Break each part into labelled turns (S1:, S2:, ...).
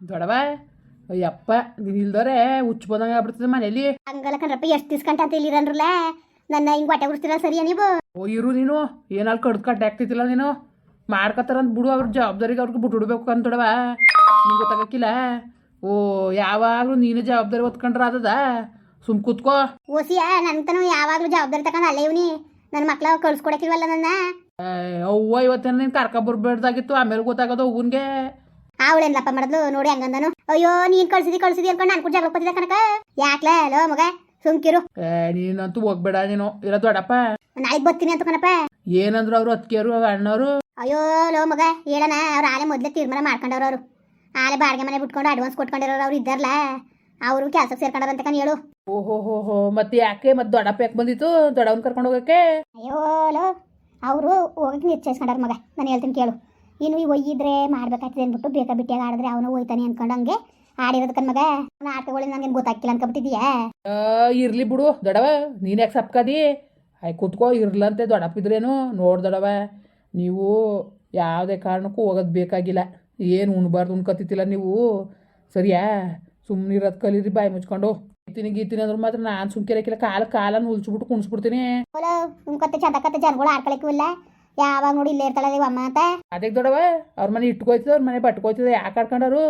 S1: ದೊಡವ ಅಯ್ಯಪ್ಪ ನೀನು ಇಲ್ದೋರೆ ಹುಚ್ಚು ಬಂದಂಗೆ ಆಗ್ಬಿಡ್ತದೆ ಮನೇಲಿ.
S2: ಹಂಗಲ್ಲ ಕಣ್ರಪ್ಪ ಎಷ್ಟು ದಿವ್ಸಕಂಟ ಅಂತ ಇಲ್ಲಿರನ್ರಲ್ಲ ನನ್ನ ಹಿಂಗೆ ಹೊಟ್ಟೆ ಉಡ್ಸ್ತಿರಲ್ಲ ಸರಿಯ ನೀವು?
S1: ಓ ಇರು ನೀನು ಏನಾದ್ರು ಕಡ್ದು ಕಟ್ಟೆ ಆಗ್ತಿತ್ತಿಲ್ಲ ನೀನು. ಮಾಡ್ಕೊತಾರಂತ ಬಿಡು ಅವ್ರ ಜವಾಬ್ದಾರಿಗೆ ಅವ್ರಿಗೆ ಬಿಟ್ಟು ಬಿಡ್ಬೇಕು ಅಂತೊಡವ ನಿಂಗೆ ಗೊತ್ತಾಗಕ್ಕಿಲ್ಲ. ಓ ಯಾವಾಗಲೂ ನೀನು ಜವಾಬ್ದಾರಿ ಹೊತ್ಕೊಂಡ್ರೆ ಆದದ ಸುಮ್ ಕೂತ್ಕೋ.
S2: ಓಸಿಯ ನನ್ತನು ಯಾವಾಗಲೂ ಜವಾಬ್ದಾರಿ ತಗೊಂಡು ಅಲ್ಲೇ ಇವ್ನಿ. ನನ್ನ ಮಕ್ಳ ಕಳ್ಸ್ಕೊಡಕ್ಕಿಲ್ವಲ್ಲ ನನ್ನ?
S1: ಅವ್ವ ಇವತ್ತೇನು ನೀನು ಕರ್ಕೊಬರ್ಬೇಡ್ದಾಗಿತ್ತು ಆಮೇಲೆ ಗೊತ್ತಾಗೋದು ಅವ್ವನ್ಗೆ
S2: ಅವಳೇನ್ಲಪ್ಪ ಮಾಡಿದ್ಲು? ನೋಡಿ ಹಂಗಂದನು. ಅಯ್ಯೋ ನೀನ್ ಕಳ್ಸಿದಿ ಕಳ್ಸಿದಿ ಅನ್ಕೊಂಡು ನಾನು ಕೂಡ ಜಗಳ ಕೊಟ್ಟಿದ್ದೆ ಕನಕ ಯಾಕ್ಲ ಲೋ ಮಗ ಸುಮ್ಕಿರು.
S1: ಏ ನೀನಂತೂ ಹೋಗ್ಬೇಡ ನೀನು ಇರೋ ದೊಡ್ಡಪ್ಪ
S2: ನಾಳೆ ಬರ್ತೀನಿ ಅಂತ ಕಣಪ್ಪ.
S1: ಏನಂದ್ರು ಅವ್ರು ಕೇರು ಅಣ್ಣವರು?
S2: ಅಯ್ಯೋ ಲೋ ಮಗ ಹೇಳಣ ಅವ್ರು ಆಲೆ ಮೊದಲೇ ತೀರ್ಮಾನ ಮಾಡ್ಕೊಂಡವ್ರು ಅವರು. ಆಲೆ ಬಾಡಿಗೆ ಮನೆ ಬಿಟ್ಕೊಂಡು ಅಡ್ವಾನ್ಸ್ ಕೊಟ್ಕೊಂಡಿರೋರು ಅವ್ರು ಇದ್ದಾರಲ್ಲ ಅವರು ಸೇರ್ಕೊಂಡ ಸೇರ್ಕೊಂಡಾರಂತ ಕಣ ಹೇಳು.
S1: ಓಹೋ ಹೋ ಹೋ ಮತ್ತೆ ಯಾಕೆ? ಮತ್ತೆ ದೊಡ್ಡಪ್ಪ ಯಾಕೆ ಬಂದಿತ್ತು? ದೊಡ್ಡವನ್ ಕರ್ಕೊಂಡು ಹೋಗಕ್ಕೆ?
S2: ಅಯ್ಯೋ ಲೋ ಅವರು ಹೋಗಕ್ಕೆ ನಿಶ್ಚಯಿಸ್ಕೊಂಡಾರ ಮಗ. ನಾನು ಹೇಳ್ತೀನಿ ಕೇಳು. ಇನ್ನು ಈ ಒಯ್ಯಿದ್ರೆ ಮಾಡ್ಬೇಕಾಗ್ತದೆ ಅಂದ್ಬಿಟ್ಟು ಬೇಕಾ ಬಿಟ್ಟಿಯಾಗ ಆಡಿದ್ರೆ ಅವನು ಹೋಯ್ತಾನೆ ಅನ್ಕೊಂಡಂಗೆ ಆಡಿರೋದು ಕಣ್ ಮಗ. ಆಟಗಳು ನನಗೆ ಗೊತ್ತಾಗ್ತಿಲ್ಲ ಅನ್ಕೊಬಿಟ್ಟಿದ್ಯಾ?
S1: ಇರ್ಲಿ ಬಿಡು ದೊಡವ ನೀನು ಯಾಕೆ ಸಪ್ಕದಿ? ಆಯ್ ಕುತ್ಕೋ ಇರ್ಲಂತೆ ದೊಡಪಿದ್ರೇನು ನೋಡ್ ದೊಡವ. ನೀವು ಯಾವುದೇ ಕಾರಣಕ್ಕೂ ಹೋಗೋದು ಬೇಕಾಗಿಲ್ಲ. ಏನು ಉಣ್ಬಾರ್ದು ಉಣ್ಕೊತಿತ್ತಿಲ್ಲ ನೀವು. ಸರಿಯಾ? ಸುಮ್ಮನೆ ಇರೋದು ಕಲೀರಿ ಬಾಯಿ ಮುಚ್ಕೊಂಡು. ಗೀತೀನಿ ಗೀತೀನಿ ಅಂದ್ರೆ ಮಾತ್ರ ನಾನು ಸುಮ್ಕಿರಕ್ಕಿಲ್ಲ ಕಾಲ ಕಾಲನ್ನು ಉಲ್ಸ್ಬಿಟ್ಟು ಕುಣಿಸ್ಬಿಡ್ತೀನಿ.
S2: ಚಂದ ಕತ್ತೆ ಜನಗಳು ಆಡ್ಕೊಳಕ್ಕೂ ಇಲ್ಲ. ಯಾವಾಗ ನೋಡಿ ಇಲ್ಲೇ ಇರ್ತಾಳೆ ನೀವು ಅಮ್ಮ ಅಂತ?
S1: ಅದಕ್ಕೆ ದೊಡವ ಅವ್ರ ಮನೆ ಇಟ್ಕೋಯ್ತದ ಅವ್ರ ಮನೆ ಬಟ್ಕೋಯ್ತದ ಯಾಕೆ ಆಡ್ಕೊಂಡಾರು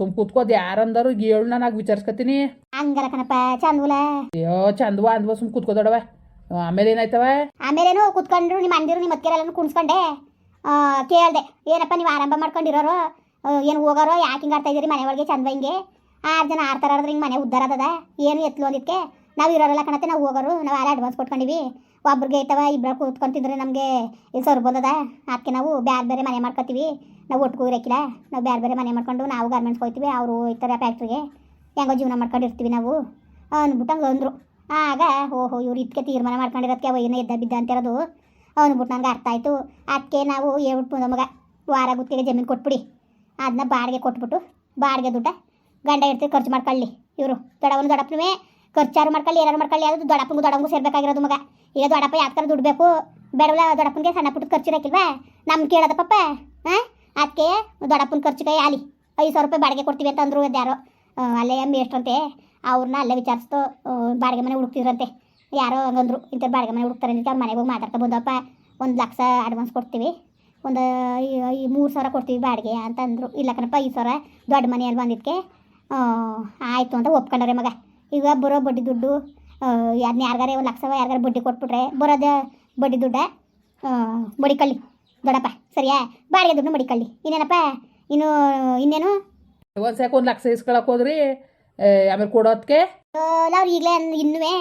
S1: ಸುಮ್ ಕೂತ್ಕೋದ್ ಯಾರಂದರು ಏಳು ನಾನು ವಿಚಾರಿಸ್ಕತೀನಿ ವಿಚಾರಿಸ್ಕೊತೀನಿ
S2: ಹಂಗಲ್ಲ ಕಣಪ್ಪ ಚಂದ್ವಲ.
S1: ಅಯ್ಯೋ ಚಂದ್ವ ಅಂದ್ವ ಸುಮ್ ಕೂತ್ಕೋದೊಡವ ಆಮೇಲೆ ಏನಾಯ್ತವ?
S2: ಆಮೇಲೇನು ಕುತ್ಕೊಂಡ್ರು ನಿಮ್ಮ ಅಂದಿರು ನಿಮ್ಮ ಅತ್ತಿಗೆರೆಲ್ಲ ಕುಣಿಸ್ಕೊಂಡೆ? ಕೇಳ್ದೆ ಏನಪ್ಪ ನೀವು ಆರಂಭ ಮಾಡ್ಕೊಂಡಿರೋರು? ಏನು ಹೋಗೋರೋ ಯಾಕೆ ಹಿಂಗೆ ಆಡ್ತಾ ಇದೀರಿ ಮನೆ ಒಳಗೆ ಚಂದ್ವ ಹಿಂಗೆ? ಆರು ಜನ ಆಡ್ತಾರ ಹಿಂಗೆ ಮನೆ ಉದ್ದಾರ ಏನು ಎತ್ತಲು ಅಂದಿದ್ಕೆ? ನಾವು ಇರೋರೆಲ್ಲ ಕಣತೆ ನಾವು ಹೋಗೋರು ನಾವು ಆಲೆ ಅಡ್ವಾನ್ಸ್ ಕೊಟ್ಕೊಂಡಿವಿ. ಒಬ್ರಿಗೆ ಐತವ ಇಬ್ಬರ ಕೂತ್ಕೊಂತಿದ್ರೆ ನಮಗೆ ಇಲ್ಲಿ ಸರ್ ಬಂದದ? ಅದಕ್ಕೆ ನಾವು ಬೇರೆ ಬೇರೆ ಮನೆ ಮಾಡ್ಕೊತೀವಿ. ನಾವು ಒಟ್ಟಿಗೆ ನಾವು ಬೇರೆ ಬೇರೆ ಮನೆ ಮಾಡ್ಕೊಂಡು ನಾವು ಗಾರ್ಮೆಂಟ್ಸ್ ಹೋಗ್ತೀವಿ, ಅವರು ಹೋಗ್ತಾರೆ ಫ್ಯಾಕ್ಟ್ರಿಗೆ ಹೆಂಗೋ ಜೀವನ ಮಾಡ್ಕೊಂಡಿರ್ತೀವಿ ನಾವು. ಅಂದ್ಬಿಟ್ಟು ಅಂದರು. ಆಗ ಓಹೋ, ಇವ್ರು ಇದಕ್ಕೆ ತೀರ್ಮಾನ ಮಾಡ್ಕೊಂಡಿರೋದಕ್ಕೆ ಅವ ಏನೋ ಎದ್ದ ಬಿದ್ದ ಅಂತಿರೋದು ಅಂದ್ಬಿಟ್ಟು ನಂಗೆ ಅರ್ಥ ಆಯಿತು. ಅದಕ್ಕೆ ನಾವು ಹೇಳ್ಬಿಟ್ಟು ನಮಗೆ ವಾರ ಗುತ್ತಿಗೆ ಜಮೀನು ಕೊಟ್ಬಿಡಿ. ಅದನ್ನ ಬಾಡಿಗೆ ಕೊಟ್ಬಿಟ್ಟು, ಬಾಡಿಗೆ ದುಡ್ಡ ಗಂಡ ಇರ್ತೀವಿ ಖರ್ಚು ಮಾಡ್ಕೊಳ್ಳಿ ಇವರು. ದೊಡ್ಡವನು ದೊಡ್ಡಪ್ಪನವೇ ಖರ್ಚಾರು ಮಾಡ್ಕೊಳ್ಳಿ, ಏನಾರು ಮಾಡ್ಕೊಳ್ಳಿ, ಅದು ದೊಡ್ಡಪ್ಪನ ದೊಡ್ಡ ಸೇರ್ಬೇಕಾಗಿರೋದು ಮಗ. ಈಗ ದೊಡ್ಡಪ್ಪ ಯಾವ ಬೇಕು ಬೇಡವಲ್ಲ, ದೊಡ್ಡಪ್ಪನಿಗೆ ಸಣ್ಣ ಪುಟ್ಟ ಖರ್ಚು ಹಾಕಿಲ್ವಾ ನಮ್ಮ ಕೇಳೋದ ಪಪ್ಪ ಹಾಂ ಅದಕ್ಕೆ ದೊಡ್ಡಪ್ಪನ ಖರ್ಚು ಕೈ ಆಲಿ ಐದು ಸಾವಿರ ರೂಪಾಯಿ ಬಾಡಿಗೆ ಕೊಡ್ತೀವಿ ಅಂತ ಅಂದರು ಯಾರೋ ಅಲ್ಲೇ ಅಲ್ಲೇ ಎಷ್ಟಂತೆ? ಅವ್ರನ್ನ ಅಲ್ಲೇ ವಿಚಾರಿಸ್ತು ಬಾಡಿಗೆ ಮನೆ ಹುಡುಕ್ತಿದ್ರಂತೆ. ಯಾರೋ ಹಂಗಂದ್ರು ಇಂಥ ಬಾಡಿಗೆ ಮನೆ ಹುಡುಕ್ತಾರೆ ಅಂತ ಅವ್ರ ಮನೆಗೆ ಹೋಗಿ ಮಾತಾಡ್ತಾ ಬಂದಪ್ಪ ಒಂದು ಲಕ್ಷ ಅಡ್ವಾನ್ಸ್ ಕೊಡ್ತೀವಿ. ಒಂದು, ಈ ಮೂರು ಸಾವಿರ ಕೊಡ್ತೀವಿ ಬಾಡಿಗೆ ಅಂತ ಅಂದರು. ಇಲ್ಲ ಕಣಪ್ಪ ಈ ಸಾವಿರ ದೊಡ್ಡ ಮನೆಯಲ್ಲಿ ಬಂದಿದ್ದಕ್ಕೆ ಆಯಿತು ಅಂತ ಒಪ್ಕೊಂಡವ್ರೆ ಮಗ. ಈಗ ಬರೋ ಬಡ್ಡಿ ದುಡ್ಡು ಯಾರನ್ನ ಯಾರಿಗಾರೆ ಒಂದು ಲಕ್ಷವ ಯಾರಿಗಾರ ಬಡ್ಡಿ ಕೊಟ್ಬಿಟ್ರೆ ಬರೋದ ಬಡ್ಡಿ ದುಡ್ಡ ಬಡಿ ಮಡಿಕಳ್ಳಿ. ದೊಡ್ಡಪ್ಪ ಸರಿಯಾ? ಬಾಡಿಗೆ ದುಡ್ಡು ಮಡಿಕಳ್ಳಿ. ಇನ್ನೇನಪ್ಪ? ಇನ್ನು ಇನ್ನೇನು?
S1: ಒಂದ್ ಸಾಕು ಒಂದು ಲಕ್ಷ ಇಸ್ಕೊಳಕ್ಕೆ ಹೋದ್ರಿ ಆಮೇಲೆ ಕೊಡೋದಕ್ಕೆ
S2: ಅವ್ರು ಈಗಲೇ ಇನ್ನುವೇ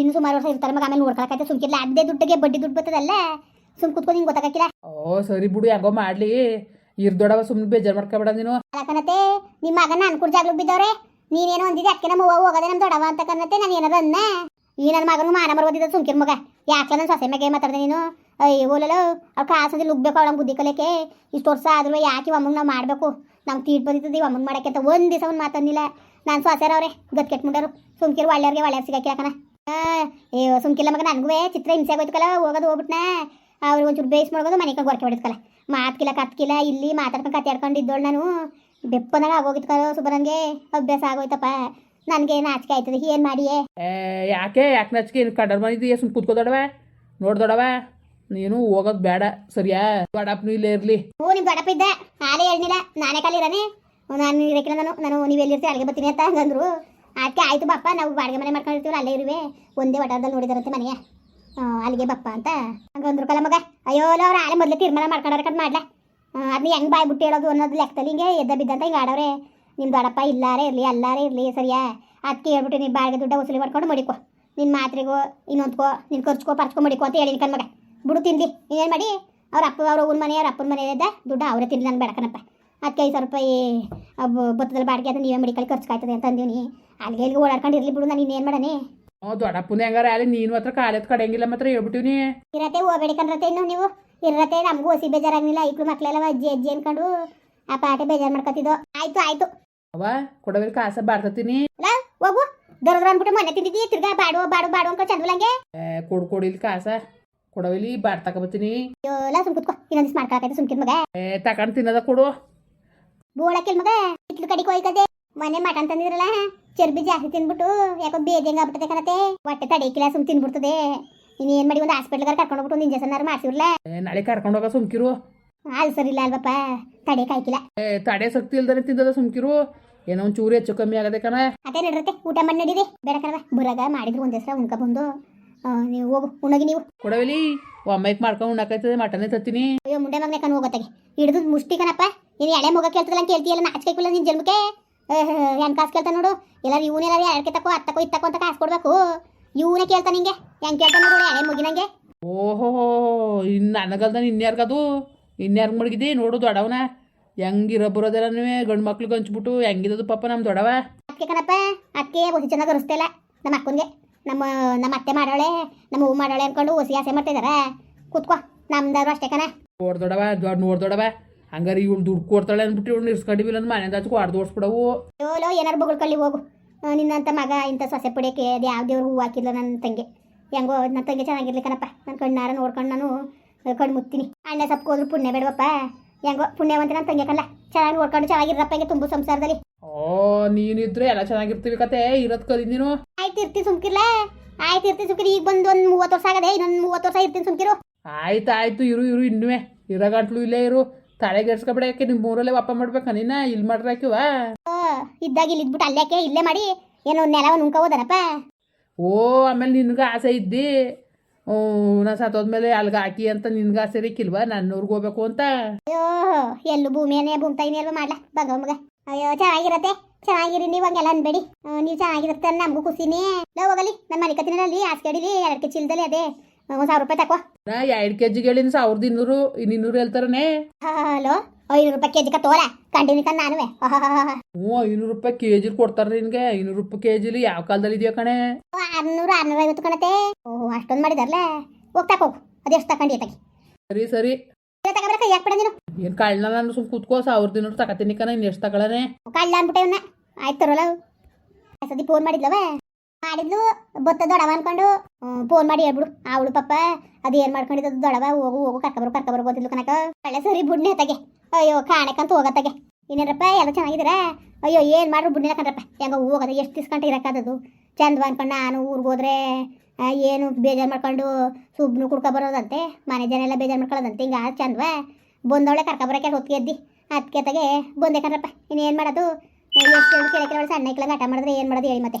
S2: ಇನ್ನು ಸುಮಾರು ವರ್ಷ ಇರ್ತಾರೆ ಮಗ ಆಮೇಲೆ ನೋಡ್ಕೊಳಕೈತೆ ಸುಮ್ಕಿಲ್ಲ. ಅದೇ ದುಡ್ಡಿಗೆ ಬಡ್ಡಿ ದುಡ್ಡು ಬರ್ತದಲ್ಲ ಸುಮ್ ಕುತ್ಕೊಂಡು ಹಿಂಗೆ ಗೊತ್ತಾಗಕ್ಕಿಲ್ಲ.
S1: ಓ ಸರಿ ಬಿಡು ಹೆಂಗೋ ಮಾಡ್ಲಿ. ಇರ್ ದೊಡವ ಸುಮ್ಮನೆ ಬೇಜಾರು ಮಾಡ್ಕೊಬೇಡ ನೀನು.
S2: ಅಲ್ಲಕನತೆ ನಿಮ್ಮ ಮಗನ ಅನ್ಕೂರ್ ಜಾಗ್ಲು ಬಿದ್ದವ್ರೆ. ನೀನೇನೋ ಅಂದಿದ್ದೆ ಅಕ್ಕೆ ನಮ್ಮ ಅವ್ವ ಹೋಗದೆ ನಮ್ಮ ದೊಡವ ಅಂತ ಕನ್ನತ್ತೆ ನಾನು ಏನಾರ ಅನ್ನ ಈ ನನ್ನ ಮಗನ ಮಾನ ಮರ್ಬೋದಿದ್ದ ಸುಮ್ಕಿರ್ ಮಗ. ಯಾಕೆ ನನ್ನ ಸೊಸೆ ಮಗೆ ಮಾತಾಡ್ದೆ ನೀನು? ಅಯ್ಯ ಓಲಲ್ಲ ಅವ್ರು ಕಾಸಲ್ಲಿ ಲುಗ್ಬೇಕು ಅವಳಂಗೆ ಬುದ್ಧಿ ಕಲಿಯಕ್ಕೆ ಇಷ್ಟು ವರ್ಷ ಆದ್ರೂ ಯಾಕೆ ಅಮ್ಮಂಗೆ ನಾವು ಮಾಡಬೇಕು? ನಮ್ಗೆ ತೀಟ್ ಬಂದಿದ್ದು ಅಮ್ಮಂಗೆ ಮಾಡಕ್ಕೆ ಅಂತ ಒಂದು ದಿವಸ ಒಂದು ಮಾತಂದಿಲ್ಲ ನಾನು ಸೊಸೆರವ್ರೆ ಗದ್ ಕೆಟ್ಟ ಮುಂಡರು. ಸುಮ್ಕಿರ್ ಒಳ್ಳೆಯವ್ರಿಗೆ ಒಳ್ಳೆಯವ್ರು ಸಿಗಕ್ಕಿಲ್ಲ ಏ ಸುಮ್ಕಿಲ್ಲ ಮಗ ನನಗೂ ಚಿತ್ರ ಹಿಂಸೆ ಆಗೋಯ್ತಕಲ್ಲ, ಹೋಗೋದು ಹೋಗ್ಬಿಟ್ನ. ಅವ್ರಿಗೆ ಒಂಚೂರು ಬೇಯಿಸಿ ಮಾಡ್ಬೋದು ಮನೆಗೆ ಗೊರಕೆ ಹೊಡಿದ್ಕಲ್ಲ ಮಾತ್ಕಿಲ್ಲ, ಕತ್ಕಿಲ್ಲ, ಇಲ್ಲಿ ಮಾತಾಡ್ಕೊಂಡು ಇದ್ದೋಳು ನಾನು. ಬೆಪ್ಪನಾಗ ಆಗೋಗಿತ್ತು ಕಲೋ ಸುಬ್ಬರಂಗೆ ಅಭ್ಯಾಸ ಆಗೋಯ್ತಪ್ಪ. ನನಗೆ ನಾಚಿಕೆ ಆಯ್ತದೆ. ಏನು ಮಾಡಿಯೇ?
S1: ಏ ಯಾಕೆ? ಯಾಕೆ ಏನು ಕಡರ್ ಬಂದಿದ್ದೀಯ ಸುಮ್ ಕೂತ್ಕೋ ನೋಡ್ದೊಡವ ನೋಡ್ ದೊಡವ ನೀನು ಹೋಗೋದು ಬೇಡ ಸರಿಯಾ? ಬಡಪ್ನು ಇಲ್ಲೇ ಇರಲಿ.
S2: ಹ್ಞೂ ನಿಮ್ಮ ಬಡಪ್ಪ ಇದ್ದ. ನಾನೇ ಹೇಳಿಲ್ಲ ನಾನೇ ಕಾಲಿರನಿ. ನಾನು ಇರಕ್ಕಿಲ್ಲ ನಾನು ನಾನು ನೀವು ಎಲ್ಲಿರ್ತೀವಿ ಅಲ್ಲಿಗೆ ಬರ್ತೀನಿ ಅಂತ ಹಂಗಂದ್ರು. ಅದಕ್ಕೆ ಆಯ್ತು ಬಪ್ಪ ನಾವು ಬಾಡಿಗೆ ಮನೆ ಮಾಡ್ಕೊಂಡಿರ್ತೀವಲ್ಲ ಅಲ್ಲೇ ಇರುವೆ. ಒಂದೇ ವಟಾರದಲ್ಲಿ ನೋಡಿದಾರಂತೆ ಮನೆಯ. ಅಲ್ಲಿಗೆ ಬಪ್ಪ ಅಂತ. ಹಂಗಂದ್ರು ಕಲ ಮಗ. ಅಯ್ಯೋ ಅವ್ರು ಆಳೆ ಮೊದಲೇ ತೀರ್ಮಾನ ಮಾಡ್ಕೊಂಡ್ರೆ ಕದ್ ಮಾಡ್ಲ. ಅದನ್ನ ಹೆಂಗೆ ಬಾಯ್ ಬಿಟ್ಟು ಹೇಳೋದು ಅನ್ನೋದು ಲೆಕ್ಕದಲ್ಲಿ ಹಿಂಗೆ ಎದ್ದ ಬಿದ್ದಂತ ಹಿಂಗೆ ಆಡವ್ರೆ ನಿಮ್ಮ ದೊಡ್ಡಪ್ಪ ಇಲ್ಲಾರೆ ಇರಲಿ ಎಲ್ಲಾರೇ ಇರಲಿ ಸರಿಯಾ? ಅದಕ್ಕೆ ಹೇಳ್ಬಿಟ್ಟು ನೀನು ಬಾಡಿಗೆ ದುಡ್ಡ ವಸೂಲಿ ಮಾಡ್ಕೊಂಡು ಮಡಿಕೋ. ನಿನ್ನ ಮಾತ್ರೆಗೋ ಇನ್ನೊಂದ್ಕೋ ನಿನ್ನ ಖರ್ಚ್ಕೋ ಪರ್ಚ್ಕೋ ಮಡಿಕೋ ಅಂತ ಹೇಳಿ ಕಣ್ಮಗ ಬಿಡು ತಿನ್ಲಿ ಇನ್ನೇನು ಮಾಡಿ? ಅವ್ರ ಅಪ್ಪ ಅವ್ರ ಊರ ಮನೆ ಅವ್ರ ಅಪ್ಪನ ಮನೆ ಇದ್ದ ದುಡ್ಡು ಅವರೇ ತಿನ್ಲಿ ನಾನು ಬೇಡಕನಪ್ಪ ಅದಕ್ಕೆ ಐದು ಸಾವಿರ ರೂಪಾಯಿ ಭತ್ತದಲ್ಲಿ ಬಾಡಿಗೆ ಅದು ನೀವೇ ಮೆಡಿಕಲ್ ಖರ್ಚು ಕಾಯ್ತದೆ ಅಂತ ಅಂದೀನಿ ಅಲ್ಲಿಗೆ ಇಲ್ಲಿಗೆ ಓಡಾಡ್ಕೊಂಡು ಇರಲಿ ಬಿಡು ನಾನು ಇನ್ನೇನು ಮಾಡನೆ
S1: ದೊಡ್ಡಪ್ಪನ ಹೆಂಗಾರ ಅಲ್ಲಿ ನೀನು ಹತ್ರ ಕಾಲೇತ್ ಕಡೆಯಂಗಿಲ್ಲ ಮಾತ್ರ ಹೇಳ್ಬಿಟ್ಟಿವ್ನಿ.
S2: ಇರತ್ತೆ ಹೋಗ್ಬೇಡಿ ಕಂಡ್ರತ್ತೆ ಇನ್ನು ನೀವು. ಇರತ್ತೆ ನಮಗೂ ಹಸಿ ಬೇಜಾರಾಗಿಲ್ಲ ಐಕ್ಳು ಮಕ್ಕಳೆಲ್ಲ ಅಜ್ಜಿ ಅಜ್ಜಿ ಅನ್ಕೊಂಡು ಆ ಪಾಟೆ ಬೇಜಾರು ಮಾಡ್ಕೊತಿದ್ದೋ ಆಯ್ತು ಆಯ್ತು.
S1: ಅವ ಕೊಡವೇಲಿ ಕಾಸ ಬಾಡ್ತೀನಿ
S2: ಹೋಗು. ದೊಡ್ಡ ಅನ್ಬಿಟ್ಟು ಮೊನ್ನೆ ತಿಂದಿದ್ದಿ ತಿರ್ಗಾ ಬಾಡು ಬಾಡು ಬಾಡು ಅನ್ಕೊ ಚಂದ್ವಲಂಗೆ
S1: ಕೊಡು ಕೊಡಿಲ್ ಕಾಸ. ಕೊಡವಿಲಿ ಬಾಡ್ ತಗೊಬತ್ತೀನಿ
S2: ಎಲ್ಲ ಸುಮ್ ಕುತ್ಕೋ. ಇನ್ನೊಂದಿಸ್ ಮಾಡ್ಕೊಳಕೈತೆ ಸುಮ್ಕಿದ್ ಮಗ.
S1: ಏ ತಗೊಂಡು ತಿನ್ನದ ಕೊಡು.
S2: ಬೋಳಕಿಲ್ ಮಗ. ಇಟ್ಲು ಕಡಿಗೆ ಹೋಯ್ತದೆ ಮನೆ ಮಟನ್ ತಂದಿದ್ರಲ್ಲ ಚರ್ಬಿ ಜಾಸ್ತಿ ತಿನ್ಬಿಟ್ಟು ಯಾಕೋ ಬೇಜಂಗ ಆಗ್ಬಿಟ್ಟದೆ ಕಣತೆ. ಹೊಟ್ಟೆ ತಡಿಕಿಲ್ಲ ಸುಮ್ ತಿನ್ಬಿಡ್ತದೆ. ಇನ್ನೇನ್ ಮಾಡಿ ಒಂದು ಹಾಸ್ಪಿಟ್ಲ್ಗಾರ ಕರ್ಕೊಂಡು ಹೋಗ್ಬಿಟ್ಟು ಒಂದು ಇಂಜೆಕ್ಷನ್ ಮಾಡಿಸಿರ್ಲ
S1: ನಾಳೆ ಕರ್ಕೊಂಡು ಹೋಗ ಸುಮ್ಕಿರು.
S2: ಹಾಲು ಸರಿ ಇಲ್ಲ ಅಲ್ವಪ್ಪ ತಡೆ ಕಾಯ್ಕಿಲ್ಲ.
S1: ಏ ತಡೆ ಶಕ್ತಿ ಇಲ್ದಾನೆ ತಿಂದದ ಸುಮ್ಕಿರು. ಏನೋ ಒಂದು ಚೂರು ಹೆಚ್ಚು ಕಮ್ಮಿ ಆಗದೆ ಕಣ.
S2: ಅದೇ ನಡ್ರತೆ ಊಟ ಮಾಡಿ ನಡೀರಿ. ಬೇಡ ಕಣವ ಬರಾಗ ಮಾಡಿದ್ರು ಒಂದ್ ಸಲ ಉಣ್ಕ ಬಂದು. ಆ, ನೀವು ಹೋಗು ಉಣ್ಣೋಗಿ ನೀವು.
S1: ಕೊಡವೆಲಿ ಒಮ್ಮೆಕ್ ಮಾಡ್ಕೊಂಡು ಉಣ್ಣಾಕೈತದೆ ಮಟನೇ ತತ್ತೀನಿ.
S2: ಅಯ್ಯೋ ಮುಂಡೆ ಮಗ್ನೆ ಕಣ್ ಹೋಗೋತ್ತಾಗೆ ಹಿಡಿದು ಮುಷ್ಟಿ ಕಣಪ್ಪ. ನೀನು ಎಳೆ ಮಗ ಕೇಳ್ತದಲ್ಲ ಕೇಳ್ತೀಯಲ್ಲ ನಾಚಿಕೆಲ್ಲ ನಿನ್ ಜನ್ಮಕ್ಕೆ? ಹೆಣ್ ಕಾಸು ಕೇಳ್ತಾನೆ ನೋಡು. ಎಲ್ಲರೂ ಇವನೆಲ್ಲಾರು ಎರಡಕ್ಕೆ ತಕೋ ಹತ್ತಕೋ ಇತ್ತಕೋ ಅಂತ ಕಾಸು ಕೊಡ್ಬೇಕು. ಇವನೇ ಕೇಳ್ತಾ ನಿಂಗೆ? ಹೆಂಗ್ ಕೇಳ್ತಾನೆ ನೋಡು ಎಳೆ ಮುಗಿನಂಗೆ.
S1: ಓಹೋ ಇನ್ನು ನನಗಲ್ದ ಇನ್ಯಾರ್ಗದು ಇನ್ಯಾರ್ಗ ಮಡಗಿದಿ? ನೋಡು ದೊಡವನ ಹೆಂಗಿರ ಬರೋದೆಲ್ಲ ಗಂಡು ಮಕ್ಳಿಗೆ ಹಂಚ್ಬಿಟ್ಟು ಹೆಂಗಿದದು ಪಾಪ ನಮ್ಮ ದೊಡವ
S2: ಅದಕ್ಕೆ ಕಣಪ್ಪ ಅದಕ್ಕೆ ಒಸಿ ಚೆನ್ನಾಗಿ ಇಲ್ಲ. ನಮ್ಮ ಅಕ್ಕನಿಗೆ. ನಮ್ಮ ನಮ್ಮ ಅತ್ತೆ ಮಾಡೋಳೆ ನಮ್ಮ ಹೂ ಮಾಡೋಳೆ ಅನ್ಕೊಂಡು ಒಸಿ ಆಸೆ ಮಾಡ್ತಿದಾರ ಕೂತ್ಕೋ ನಮ್ದಾರು ಅಷ್ಟೇ ಕಣ.
S1: ನೋಡ್ ದೊಡವ ದೊಡ್ಡ ನೋಡ್ ದೊಡವ ಹಂಗಾರ ಇವ್ಳು ದುಡ್ಡು ಕೊಡ್ತಾಳೆ ಅಂದ್ಬಿಟ್ಟು ಇವ್ಳು ಇರ್ಸ್ಕೊಂಡಿವಿಲ್ಲ ಅಂದ್ ಮನೆ ಹಚ್ಕೊ ಅರ್ಧ ಓಡಿಸ್ಬಿಡವು.
S2: ಲೋ ಏನಾರು ಬಗಳ್ಕೊಳ್ಳಿ ಹೋಗು. ಆ, ನಿನ್ನಂತ ಮಗ ಇಂಥ ಸೊಸೆ ಪುಡಿಯಕ್ಕೆ ಅದು ಯಾವ ದೇವ್ರು ಹೂ ಹಾಕಿಲ್ಲ ನನ್ನ ತಂಗಿ. ಹೆಂಗೋ ನನ್ನ ತಂಗಿ ಚೆನ್ನಾಗಿರ್ಲಿ ಕಣಪ್ಪ. ನನ್ನ ಕಣ್ಣಾರ ನೋಡ್ಕೊಂಡು ನಾನು ಕಣ್ಣು ಮುತ್ತೀನಿ. ಅಣ್ಣ ಸಪ್ಪ ಹೋದ್ರು ಪುಣ್ಯ ಬೇಡವಪ್ಪ. ಹೆಂಗೋ ಪುಣ್ಯವಂತ ನನ್ನ ತಂಗಿ ಕಲ್ಲ ಚೆನ್ನಾಗಿ ನೋಡ್ಕೊಂಡು ಚೆನ್ನಾಗಿರಪ್ಪ ಹೆಂಗೆ ತುಂಬ ಸಂಸಾರದಲ್ಲಿ.
S1: ಓ ನೀನಿದ್ರೆ ಎಲ್ಲ ಚೆನ್ನಾಗಿರ್ತೀವಿ ಕತೆ. ಇರೋದ್ ಕಲಿ ನೀನು.
S2: ಆಯ್ತು ಇರ್ತಿ ಸುಮ್ಕಿರ್ಲ. ಆಯ್ತು ಇರ್ತಿ ಸುಮ್ಕಿರಿ. ಈಗ ಬಂದು ಒಂದು ಮೂವತ್ತು ವರ್ಷ ಆಗದೆ ಇನ್ನೊಂದು ಮೂವತ್ತು ವರ್ಷ ಇರ್ತೀನಿ ಸುಮ್ಕಿರು.
S1: ಆಯ್ತು ಆಯ್ತು. ಇರು ಇರು ಇನ್ನುವೆ. ಇರೋ ಗಂಟ್ಲು ಇಲ್ಲೇ ಇರು. ತಲೆಗೆಡ್ಸ್ಕೊಬಿಡಕ್ಕೆ ನಿಮ್ಮ ಮೂರಲ್ಲೇ ವಾಪ ಮಾಡ್ಬೇಕಾ ನೀನ? ಇಲ್ಲಿ ಮಾಡ್ರಾಕಿವ
S2: ಇದ್ದಾಗ ಇಲ್ಲಿ ಇದ್ಬಿಟ್ಟು ಅಲ್ಲೇಕೆ? ಇಲ್ಲೇ ಮಾಡಿ. ಏನೋ ನೆಲವ ನುಂಕೋದನಪ್ಪ
S1: ಓ ಆಮೇಲೆ ನಿನ್ಗೆ ಆಸೆ ಇದ್ದಿ. ನಾ ಸತ್ತೋದ್ಮೇಲೆ ಅಲ್ಗ ಹಾಕಿ ಅಂತ ನಿನ್ಗೆ ಆಸೆ ರೀಕಿಲ್ವಾ ನನ್ನೂರ್ಗೆ ಹೋಗ್ಬೇಕು ಅಂತ.
S2: ಅಯ್ಯೋ ಎಲ್ಲೂ ಭೂಮಿಯನ್ನೇ ಭೂಮಿ ತಾಯಿನೇ ಅಲ್ವಾ ಮಾಡ್ಲಾ? ಬಗ ಮಗ. ಅಯ್ಯೋ ಚೆನ್ನಾಗಿರತ್ತೆ. ಚೆನ್ನಾಗಿರಿ ನೀವು ಹಂಗೆಲ್ಲ ಅನ್ಬೇಡಿ. ನೀವು ಚೆನ್ನಾಗಿರುತ್ತೆ ನಮಗೂ ಖುಷಿನೇ. ಲೋ ಹೋಗಲಿ. ನನ್ನ ಮನೆ ಕತ್ತಿನಲ್ಲಿ ಹಾಸ್ಕಡಿಲಿ ಎರಡು ಚೀಲದಲ್ಲಿ ಅದೇ. ಒಂದು ಸಾವಿರ ರೂಪಾಯಿ ತಕೋ
S1: ನಾ ಎರಡು ಕೆ ಜಿಗೆ ಹೇಳಿನ ಸಾವಿರದ ಇನ್ನೂರು ಇನ್ನೂರು ಹೇಳ್ತಾರನೇ.
S2: ಹಲೋ? ಐನೂರು ರೂಪಾಯಿ ಕೆಜಿ ತೋಲ ಕಂಡಿನಿ ಕಣ್ ನಾನುವೆ.
S1: ಹ್ಞೂ ಐನೂರು ರೂಪಾಯಿ ಕೆಜಿ ಕೊಡ್ತಾರ ನಿನಗೆ. ಐನೂರು ರೂಪಾಯಿ ಕೆ ಜಿಲಿ ಯಾವ ಕಾಲದಲ್ಲಿ ಇದೆಯಾ ಕಣೆ?
S2: ಆರ್ನೂರು ಆರ್ನೂರ ಐವತ್ತು ಕಣತೆ. ಓಹ್ ಅಷ್ಟೊಂದು ಮಾಡಿದಾರಲ್ಲ ಹೋಗ್ ಅದು ಅದೆಷ್ಟು ತಗೊಂಡಿ ತಗಿ.
S1: ಸರಿ ಸರಿ.
S2: ತಗೊಂಡ್ರೆ ಕೈ ಹಾಕ್ಬಿಡ ನೀನು?
S1: ಏನು ಕಳ್ಳ ನಾನು ಸುಮ್ ಕೂತ್ಕೋ ಸಾವಿರದ ಇನ್ನೂರು ತಗತೀನಿ ಕಣ ಇನ್ನು ಎಷ್ಟು ತಗೊಳ್ಳನೆ
S2: ಕಳ್ಳ ಇವನ್ನ ಆಯ್ತು ತರೋಲ್ಲ ಸತಿ ಫೋನ್ ಮಾಡಿದ್ಲವ? ಮಾಡಿದ್ಲು, ಬತ್ತ ದೊಡವ ಅನ್ಕೊಂಡು ಫೋನ್ ಮಾಡಿ ಹೇಳ್ಬಿಡು. ಅವಳು ಪಪ್ಪ ಅದು ಏನ್ ಮಾಡ್ಕೊಂಡಿದ್ದು ದೊಡವ, ಹೋಗು ಹೋಗು ಕರ್ಕಬರು ಕರ್ಕಬರು ಗೊತ್ತಿದ್ಲು ಕನಕ ಒಳ್ಳೆ ಸರಿ ಬುಡ್ನೆ ತಗೆ ಅಯ್ಯೋ ಕಾಣಕಂತ ಹೋಗತ್ತಗೆ. ಇನ್ನೇನಪ್ಪ ಎಲ್ಲ ಚೆನ್ನಾಗಿದ್ದೀರಾ? ಅಯ್ಯೋ, ಏನ್ ಮಾಡ್ರು ಬುಡ್ನೆ ಕಣ್ರಪ್ಪ. ಹೆಂಗ ಹೋಗದ, ಎಷ್ಟು ದಿಸ್ಕಂಟ ಇರಕ್ಕಾದದು ಚಂದ ಅನ್ಕೊಂಡು ನಾನು ಊರಿಗೆ ಹೋದ್ರೆ ಏನು ಬೇಜಾರು ಮಾಡ್ಕೊಂಡು ಸುಬ್ನು ಕುಡ್ಕೊ ಬರೋದಂತೆ, ಮನೆ ಜನ ಎಲ್ಲ ಬೇಜಾರು ಮಾಡ್ಕೊಳ್ಳೋದಂತೆ. ಹಿಂಗ ಚಂದ್ವಾ ಬಂದವಳೆ ಕರ್ಕೊಬರಕ್ಕೆ ಹೊತ್ತಿಗೆ ಎದ್ದಿ. ಅದಕ್ಕೆ ತಗೆ ಬಂದೆ ಕಣ್ರಪ್ಪ. ಇನ್ನೇನು ಮಾಡೋದು? ಎಷ್ಟು ಕೆಳ ಕೆಳಗಡೆ ಸಣ್ಣ ಇಕ್ಲಂಗೆ ಆಟ ಮಾಡಿದ್ರೆ ಏನು ಮಾಡೋದು ಹೇಳಿ ಮತ್ತೆ.